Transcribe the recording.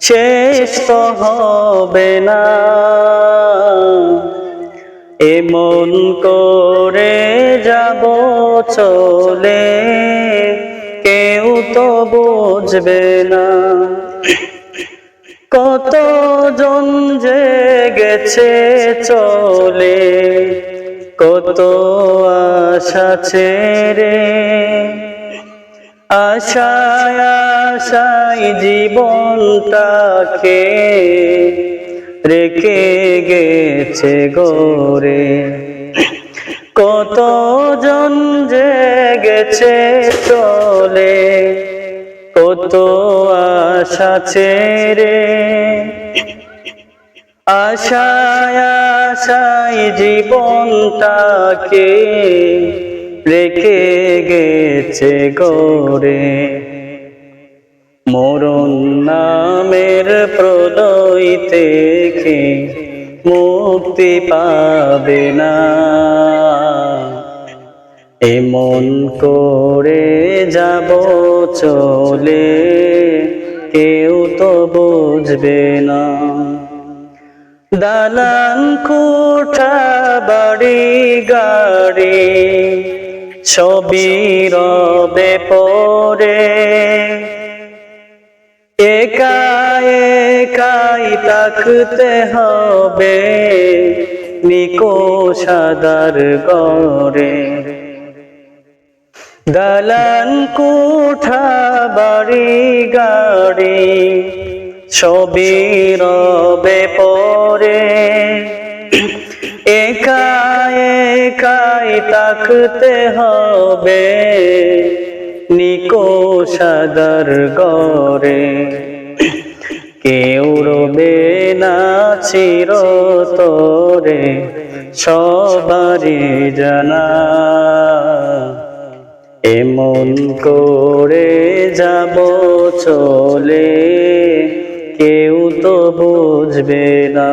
শেষ তো হবে না। এমন করে যাব চলে, কেউ তো বুঝবে না। কত যে গেছে চলে, কত আশা ছেড়ে আশায় আশায় জীবনটাকে রেখে গেছে গোরে। কত জন যে গেছে চলে, কত আশা ছেড়ে। আশায় আশায় জীবনটাকে রেখে গেছে গোরে। মরণ নামের প্রলয় থেকে মুক্তি পাবে না। এমন করে যাব চলে, কেউ তো বুঝবে না। দালান কোঠা বাড়ি গাড়ি ছবি রবে পরে একা একাই তাকতে হবে নিকো সাদার গড়ে। দালান কোঠা, বাড়ি, গাড়ি, ছবি রবে পরে তাকতে হবে। নিকো সাদার গড়ে। কেউ রবে না চির তোরে সবারই জানা। এমন করে যাব চলে, কেউ তো বুঝবে না।